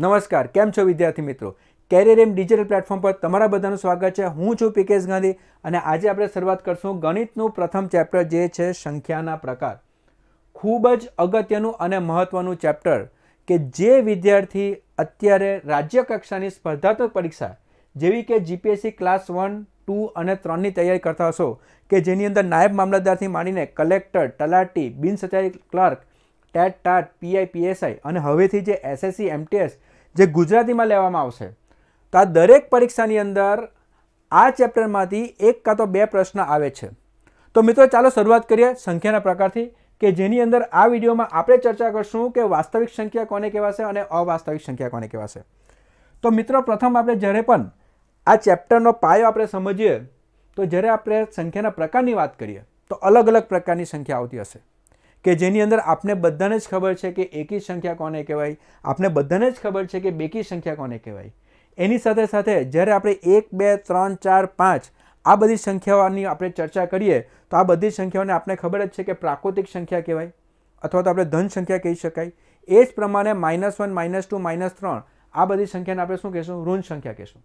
નમસ્કાર, કેમ છો વિદ્યાર્થી મિત્રો? કેરિયર એમ ડિજિટલ પ્લેટફોર્મ પર તમારા બધાનું સ્વાગત છે. હું છું પીકેશ ગાંધી અને આજે આપણે શરૂઆત કરશું ગણિતનું પ્રથમ ચેપ્ટર જે છે સંખ્યાના પ્રકાર. ખૂબ જ અગત્યનું અને મહત્ત્વનું ચેપ્ટર કે જે વિદ્યાર્થી અત્યારે રાજ્ય કક્ષાની સ્પર્ધાત્મક પરીક્ષા જેવી કે જીપીએસસી ક્લાસ વન ટુ અને ત્રણની તૈયારી કરતા હશો કે જેની અંદર નાયબ મામલતદારથી માંડીને કલેક્ટર તલાટી બિન સરકારી clerk TET, TAT PI PSI અને હવેથી જે એસએસસી એમટીએસ જે ગુજરાતીમાં લેવામાં આવશે. તો આ દરેક પરીક્ષાની અંદર આ ચેપ્ટરમાંથી એક કાં તો બે પ્રશ્ન આવે છે. તો મિત્રો, ચાલો શરૂઆત કરીએ સંખ્યાના પ્રકારથી, કે જેની અંદર આ વિડીયોમાં આપણે ચર્ચા કરશું કે વાસ્તવિક સંખ્યા કોને કહેવાશે અને અવાસ્તવિક સંખ્યા કોને કહેવાશે. તો મિત્રો, પ્રથમ આપણે જ્યારે પણ આ ચેપ્ટરનો પાયો આપણે સમજીએ, તો જ્યારે આપણે સંખ્યાના પ્રકારની વાત કરીએ, તો અલગ અલગ પ્રકારની સંખ્યા આવતી હશે. કે જેની અંદર આપને બધાને જ ખબર છે કે એકી સંખ્યા કોને કહેવાય? આપને બધાને જ ખબર છે કે બેકી સંખ્યા કોને કહેવાય? એની સાથે સાથે જ્યારે આપણે એક, બે, ત્રણ, ચાર, પાંચ આ બધી સંખ્યાઓની આપણે ચર્ચા કરીએ, તો આ બધી સંખ્યાઓને આપણે ખબર જ છે કે પ્રાકૃતિક સંખ્યા કહેવાય અથવા તો આપણે ધન સંખ્યા કહી શકાય. એ જ પ્રમાણે minus one minus two minus ત્રણ આ બધી સંખ્યાને આપણે શું કહીશું? ઋણ સંખ્યા કહીશું.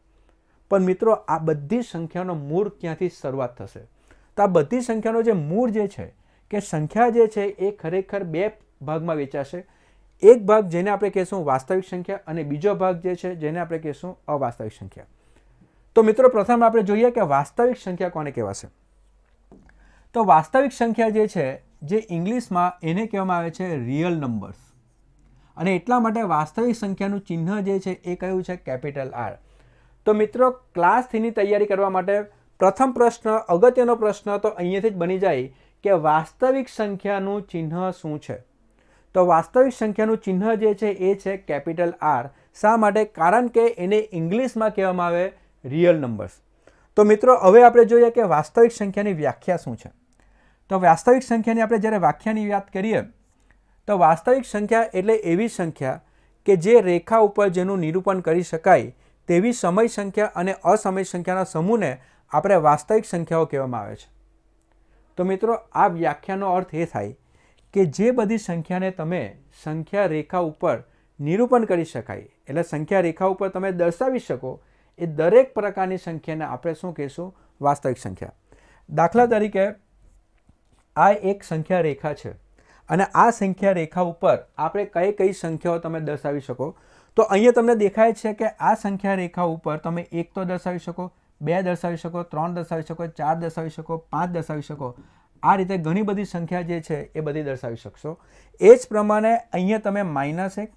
પણ મિત્રો, આ બધી સંખ્યાનો મૂળ ક્યાંથી શરૂઆત થશે? તો આ બધી સંખ્યાનો જે મૂળ જે છે કે સંખ્યા જે છે એ ખરેખર બે ભાગમાં વેચાશે. એક ભાગ જેને આપણે કહેશું વાસ્તવિક સંખ્યા અને બીજો ભાગ જે છે જેને આપણે કહેશું અવાસ્તવિક સંખ્યા. તો મિત્રો, પ્રથમ આપણે જોઈએ કે વાસ્તવિક સંખ્યા કોને કહેવાશે? તો વાસ્તવિક સંખ્યા જે છે, જે ઇંગ્લિશમાં એને કહેવામાં આવે છે રિયલ નંબર્સ અને એટલા માટે વાસ્તવિક સંખ્યાનું ચિહ્ન જે છે એ કયું છે? કેપિટલ આર તો મિત્રો ક્લાસ થ્રીની તૈયારી કરવા માટે પ્રથમ પ્રશ્ન, અગત્યનો પ્રશ્ન તો અહીંયાથી જ બની જાય કે વાસ્તવિક સંખ્યાનું ચિહ્ન શું છે? તો વાસ્તવિક સંખ્યાનું ચિહ્ન જે છે એ છે કેપિટલ આર શા માટે? કારણ કે એને ઇંગ્લિશમાં કહેવામાં આવે રિયલ નંબર્સ તો મિત્રો, હવે આપણે જોઈએ કે વાસ્તવિક સંખ્યાની વ્યાખ્યા શું છે. તો વાસ્તવિક સંખ્યાની આપણે જ્યારે વ્યાખ્યાની વાત કરીએ, તો વાસ્તવિક સંખ્યા એટલે એવી સંખ્યા કે જે રેખા ઉપર જેનું નિરૂપણ કરી શકાય તેવી સમય સંખ્યા અને અસમય સંખ્યાના સમૂહને આપણે વાસ્તવિક સંખ્યાઓ કહેવામાં આવે છે. તો મિત્રો, આ વ્યાખ્યાનો અર્થ એ થાય કે જે બધી સંખ્યાને તમે સંખ્યા રેખા ઉપર નિરૂપણ કરી શકાય, એટલે સંખ્યા રેખા ઉપર તમે દર્શાવી શકો, એ દરેક પ્રકારની સંખ્યાને આપણે શું કહીશું? વાસ્તવિક સંખ્યા. દાખલા તરીકે, આ એક સંખ્યા રેખા છે અને આ સંખ્યા રેખા ઉપર આપણે કઈ કઈ સંખ્યાઓ તમે દર્શાવી શકો? તો અહીંયા તમને દેખાય છે કે આ સંખ્યા રેખા ઉપર તમે એક તો દર્શાવી શકો બે દર્શાવી શકો, ત્રણ દર્શાવી શકો, ચાર દર્શાવી શકો, પાંચ દર્શાવી શકો. આ રીતે ઘણી બધી સંખ્યા જે છે એ બધી દર્શાવી શકશો. એ જ પ્રમાણે અહીંયા તમે માઇનસ એક,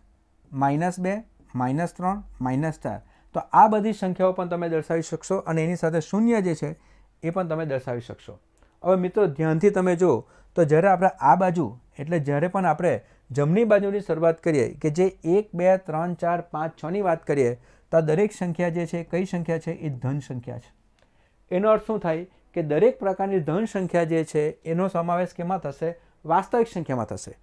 માઇનસ બે, માઇનસ ત્રણ, માઇનસ ચાર. તો આ બધી સંખ્યાઓ પણ તમે દર્શાવી શકશો અને એની સાથે શૂન્ય જે છે એ પણ તમે દર્શાવી શકશો. હવે મિત્રો, ધ્યાનથી તમે જુઓ, તો જ્યારે આપણે આ બાજુ, એટલે જ્યારે પણ આપણે જમણી બાજુની શરૂઆત કરીએ, કે જે એક, બે, ત્રણ, ચાર, પાંચ છની વાત કરીએ તો આ દરેક સંખ્યા જે છે, કઈ સંખ્યા છે? એ ધન સંખ્યા છે. એનો અર્થ શું થાય કે દરેક પ્રકારની ધન સંખ્યા જે છે, એનો સમાવેશ કેમાં થશે? વાસ્તવિક સંખ્યામાં થશે.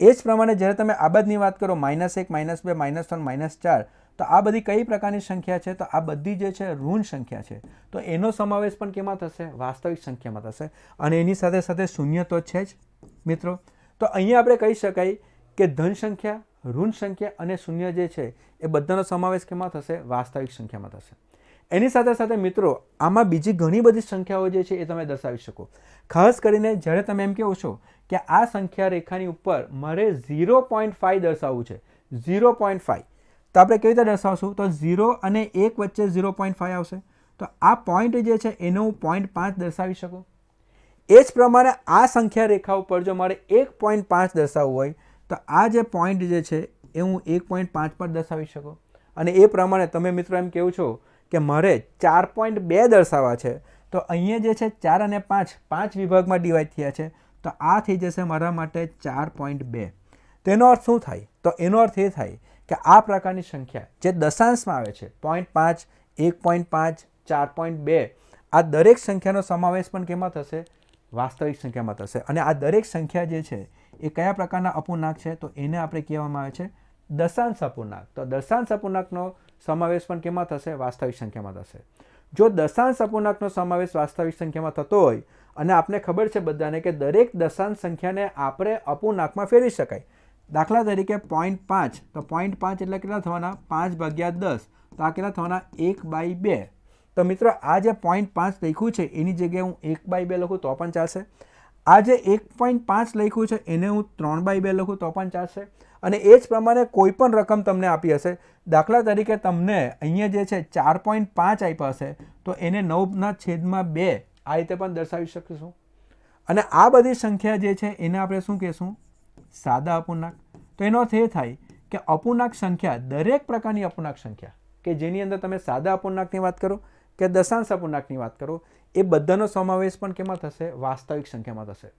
એ જ પ્રમાણે જ્યારે તમે આ બાજની વાત કરો, માઇનસ એક, માઇનસ બે, માઇનસ ત્રણ, માઇનસ ચાર, તો આ બધી કઈ પ્રકારની સંખ્યા છે? તો આ બધી જે છે, ઋણ સંખ્યા છે. તો એનો સમાવેશ પણ કેમાં થશે? વાસ્તવિક સંખ્યામાં થશે. અને એની સાથે સાથે શૂન્ય તો છે જ, મિત્રો. તો અહીંયા આપણે કહી શકાય કે ધન સંખ્યા ઋણ સંખ્યા અને શૂન્ય જે છે, એ બધાનો સમાવેશ કેમાં થશે? વાસ્તવિક સંખ્યામાં થશે. એની સાથે સાથે મિત્રો, આમાં બીજી ઘણી બધી સંખ્યાઓ જે છે, એ તમે દર્શાવી શકો. ખાસ કરીને જ્યારે તમે એમ કહો છો કે આ સંખ્યા રેખાની ઉપર મારે ઝીરો પોઈન્ટ ફાઇવ દર્શાવવું છે, ઝીરો પોઈન્ટ ફાઇવ તો આપણે કેવી રીતે દર્શાવશું? તો ઝીરો અને એક વચ્ચે ઝીરો પોઈન્ટ ફાઇવ આવશે. તો આ પોઈન્ટ જે છે, એનો હું પોઈન્ટ પાંચ દર્શાવી શકું? એ જ પ્રમાણે આ સંખ્યા રેખા ઉપર જો મારે એક પોઈન્ટ પાંચ દર્શાવવું હોય તો આ જે પોઈન્ટ જે છે, એ હું એક પોઈન્ટ પાંચ પર દર્શાવી શકું. અને એ પ્રમાણે તમે મિત્રો એમ કહું છો કે મારે ચાર પોઈન્ટ બે દર્શાવવા છે. તો અહીંયા જે છે, ચાર અને પાંચ પાંચ વિભાગમાં ડિવાઈડ થયા છે. તો આ થઈ જશે મારા માટે ચાર પોઈન્ટ બે. તેનો અર્થ શું થાય? તો એનો અર્થ એ થાય કે આ પ્રકારની સંખ્યા જે દશાંશમાં આવે છે પોઈન્ટ પાંચ, એક પોઈન્ટ પાંચ, ચાર પોઈન્ટ બે, આ દરેક સંખ્યાનો સમાવેશ પણ કેમાં થશે? વાસ્તવિક સંખ્યામાં થશે. અને આ દરેક સંખ્યા જે છે એ કયા પ્રકારના અપૂર્ણાંક છે તો એને આપણે કહેવામાં આવે છે દશાંશ અપૂર્ણાંક. તો દશાંશ અપૂર્ણાંકનો સમાવેશ પણ કેમાં થશે? વાસ્તવિક સંખ્યામાં થશે. જો દશાંશ અપૂર્ણાંકનો સમાવેશ વાસ્તવિક સંખ્યામાં થતો હોય અને આપને ખબર છે બધાને કે દરેક દશાંશ સંખ્યાને આપણે અપૂર્ણાંકમાં ફેરવી શકાય. દાખલા તરીકે પોઈન્ટ પાંચ. તો પોઈન્ટ પાંચ એટલે કેટલા થવાના? પાંચ ભાગ્યા દસ. તો આ કેટલા થવાના? એક બાય બે. તો મિત્રો, આ જે પોઈન્ટ પાંચ લખ્યું છે, એની જગ્યાએ હું એક બાય બે લખું તો પણ ચાલશે. આ જે એક પોઈન્ટ પાંચ લખ્યું છે, એને હું ત્રણ બાય બે લખું તો પણ ચાલશે. અને એ જ પ્રમાણે કોઈ પણ રકમ તમને આપી હશે. દાખલા તરીકે તમને અહીંયા જે છે ચાર પોઈન્ટ પાંચ આપ્યા હશે, તો એને નવના છેદમાં બે આ રીતે પણ દર્શાવી શકીશું. અને આ બધી સંખ્યા જે છે, એને આપણે શું કહેશું? સાદા અપૂર્ણાંક. તો એનો અર્થ એ થાય કે અપૂર્ણાંક સંખ્યા દરેક પ્રકારની અપૂર્ણાંક સંખ્યા, કે જેની અંદર તમે સાદા અપૂર્ણાંકની વાત કરો કે દશાંશ અપૂર્ણાંકની વાત કરો એ બધાનો સમાવેશ પણ કેમાં થશે? વાસ્તવિક સંખ્યામાં થશે.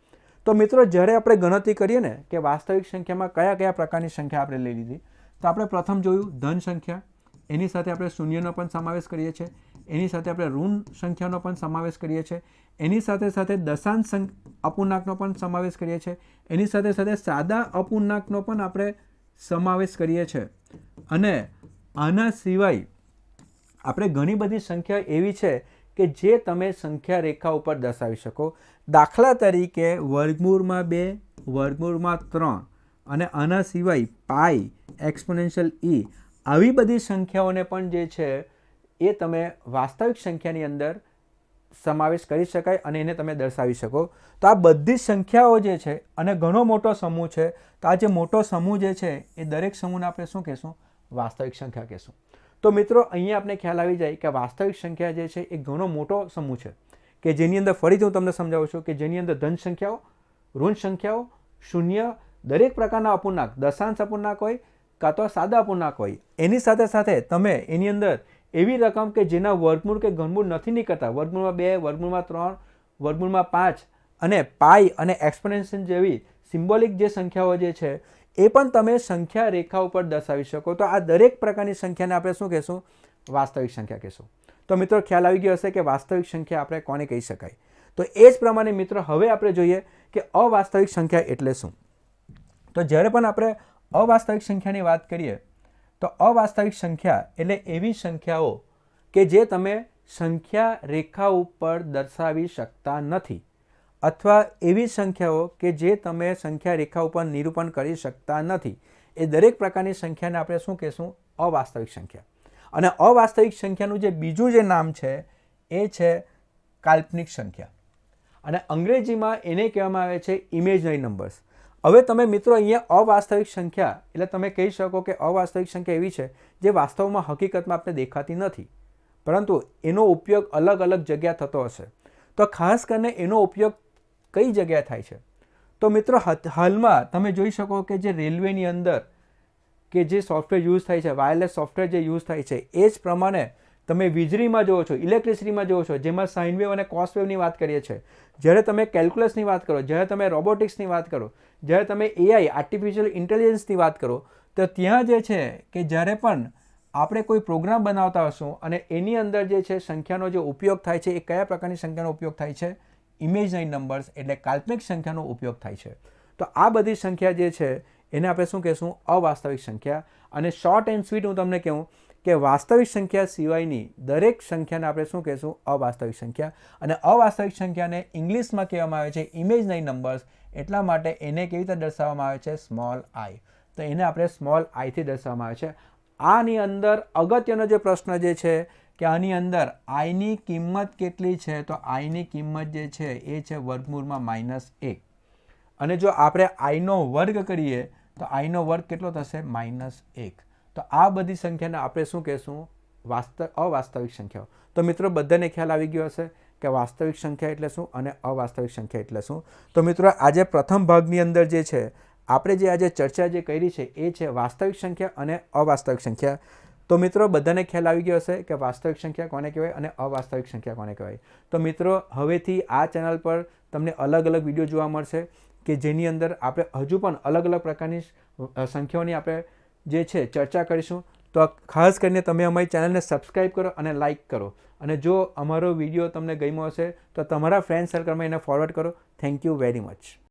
તો મિત્રો, જ્યારે આપણે ગણતરી કરીએ ને કે વાસ્તવિક સંખ્યામાં કયા કયા પ્રકારની સંખ્યા આપણે લઈ લીધી, તો આપણે પ્રથમ જોયું ધન સંખ્યા, એની સાથે આપણે શૂન્યનો પણ સમાવેશ કરીએ છીએ, એની સાથે આપણે ઋણ સંખ્યાનો પણ સમાવેશ કરીએ છીએ, એની સાથે સાથે દશાંશ અપૂર્ણાંકનો પણ સમાવેશ કરીએ છીએ, એની સાથે સાથે સાદા અપૂર્ણાંકનો પણ આપણે સમાવેશ કરીએ છીએ. અને આના સિવાય આપણે ઘણી બધી સંખ્યા એવી છે કે જે તમે સંખ્યા રેખા ઉપર દર્શાવી શકો. દાખલા તરીકે વર્ગમૂળમાં બે, વર્ગમૂળમાં ત્રણ અને આના સિવાય પાઈ, એક્સપોનેન્શિયલ ઈ આવી બધી સંખ્યાઓને પણ જે છે એ તમે વાસ્તવિક સંખ્યાની અંદર સમાવેશ કરી શકાય અને એને તમે દર્શાવી શકો. તો આ બધી સંખ્યાઓ જે છે અને ઘણો મોટો સમૂહ છે, તો આ જે મોટો સમૂહ જે છે એ દરેક સમૂહને આપણે શું કહેશું? વાસ્તવિક સંખ્યા કહેશું. તો મિત્રો, અહીંયા આપણે ખ્યાલ આવી જાય કે વાસ્તવિક સંખ્યા જે છે એ ઘણો મોટો સમૂહ છે. કે જેની અંદર ફરીથી હું તમને સમજાવું છું કે જેની અંદર ધન સંખ્યાઓ, ઋણ સંખ્યાઓ, શૂન્ય, દરેક પ્રકારના અપૂર્ણાંક, દશાંશ અપૂર્ણાંક હોય કાં તો સાદા અપૂર્ણાંક હોય, એની સાથે સાથે તમે એની અંદર એવી રકમ કે જેના વર્ગમૂળ કે ઘનમૂળ નથી નીકળતા, વર્ગમૂળમાં બે, વર્ગમૂળમાં ત્રણ, વર્ગમૂળમાં પાંચ અને પાઈ અને એક્સપોનેન્શિયલ જેવી સિમ્બોલિક જે સંખ્યાઓ જે છે એ પણ તમે સંખ્યા રેખા ઉપર દર્શાવી શકો. તો આ દરેક પ્રકારની સંખ્યાને આપણે શું કહેશું? વાસ્તવિક સંખ્યા કહેશું. તો મિત્રો, ખ્યાલ આવી ગયો હશે કે વાસ્તવિક સંખ્યા આપણે કોને કહી શકાય? તો એ જ પ્રમાણે મિત્રો, હવે આપણે જોઈએ કે અવાસ્તવિક સંખ્યા એટલે શું? તો જ્યારે પણ આપણે અવાસ્તવિક સંખ્યાની વાત કરીએ, તો અવાસ્તવિક સંખ્યા એટલે એવી સંખ્યાઓ કે જે તમે સંખ્યા રેખા ઉપર દર્શાવી શકતા નથી. અથવા એવી સંખ્યાઓ કે જે તમે સંખ્યા રેખા ઉપર નિરૂપણ કરી શકતા નથી. એ દરેક પ્રકારની સંખ્યાને આપણે શું કહેશું? અવાસ્તવિક સંખ્યા. અને અવાસ્તવિક સંખ્યાનું જે બીજું જે નામ છે, એ છે કાલ્પનિક સંખ્યા. અને અંગ્રેજીમાં એને કહેવામાં આવે છે ઇમેજનરી નંબર્સ. હવે તમે મિત્રો અહીંયા અવાસ્તવિક સંખ્યા, એટલે તમે કહી શકો કે અવાસ્તવિક સંખ્યા એવી છે જે વાસ્તવમાં હકીકતમાં આપણે દેખાતી નથી. પરંતુ એનો ઉપયોગ અલગ અલગ જગ્યા થતો હશે. તો ખાસ કરીને એનો ઉપયોગ કઈ જગ્યાએ થાય છે? તો મિત્રો હાલમાં તમે જોઈ શકો કે જે રેલવેની અંદર કે જે સોફ્ટવેર યુઝ થાય છે, વાયરલેસ સોફ્ટવેર જે યુઝ થાય છે, એ જ પ્રમાણે તમે વીજળીમાં જુઓ છો, ઇલેક્ટ્રિસિટીમાં જુઓ છો, જેમાં સાઇન વેવ અને કોસ વેવની વાત કરીએ છીએ. જ્યારે તમે કેલ્ક્યુલસની વાત કરો, જ્યારે તમે રોબોટિક્સની વાત કરો, જ્યારે તમે એઆઈ, આર્ટિફિશિયલ ઇન્ટેલિજન્સની વાત કરો, તો ત્યાં જે છે કે જ્યારે પણ આપણે કોઈ પ્રોગ્રામ બનાવતા હશું અને એની અંદર જે છે સંખ્યાનો જે ઉપયોગ થાય છે, એ કયા પ્રકારની સંખ્યાનો ઉપયોગ થાય છે? ઇમેજનરી નંબર્સ એટલે કાલ્પનિક સંખ્યાનો ઉપયોગ થાય છે. તો આ બધી સંખ્યા જે છે, એને આપણે શું કહેશું? અવાસ્તવિક સંખ્યા. અને શોર્ટ એન્ડ સ્વીટ હું તમને કહું કે વાસ્તવિક સંખ્યા સિવાયની દરેક સંખ્યાને આપણે શું કહેશું? અવાસ્તવિક સંખ્યા. અને અવાસ્તવિક સંખ્યાને ઇંગ્લિશમાં કહેવામાં આવે છે ઇમેજનરી નંબર્સ. એટલા માટે એને કેવી રીતે દર્શાવવામાં આવે છે? સ્મોલ આઈ તો એને આપણે સ્મોલ આઈથી દર્શાવવામાં આવે છે. આની અંદર અગત્યનો જે પ્રશ્ન જે છે કે આની અંદર આઈની કિંમત કેટલી છે, તો આઈની કિંમત જે છે એ છે વર્ગમૂળમાં માઇનસ એક. અને જો આપણે આઈનો વર્ગ કરીએ, તો આઈનો વર્ગ કેટલો થશે? માઇનસ એક. તો આ બધી સંખ્યાને આપણે શું કહેશું? વાસ્તવ અવાસ્તવિક સંખ્યાઓ. તો મિત્રો, બધાને ખ્યાલ આવી ગયો હશે કે વાસ્તવિક સંખ્યા એટલે શું અને અવાસ્તવિક સંખ્યા એટલે શું? તો મિત્રો, આજે પ્રથમ ભાગની અંદર જે છે, આપણે જે આજે ચર્ચા જે કરી છે, એ છે વાસ્તવિક સંખ્યા અને અવાસ્તવિક સંખ્યા. તો મિત્રો, બધાને ખ્યાલ આવી ગયો હશે કે વાસ્તવિક સંખ્યા કોને કહેવાય અને અવાસ્તવિક સંખ્યા કોને કહેવાય. તો મિત્રો, હવેથી આ ચેનલ પર તમને અલગ અલગ વીડિયો જોવા મળશે કે જેની અંદર આપણે હજુ પણ અલગ અલગ પ્રકારની સંખ્યાઓની આપણે જે છે ચર્ચા કરીશું. તો ખાસ કરીને તમે અમારી ચેનલને સબસ્ક્રાઈબ કરો અને લાઇક કરો. અને જો અમારો વીડિયો તમને ગમ્યો હશે તો તમારા ફ્રેન્ડ સર્કલમાં એને ફોરવર્ડ કરો. Thank you very much.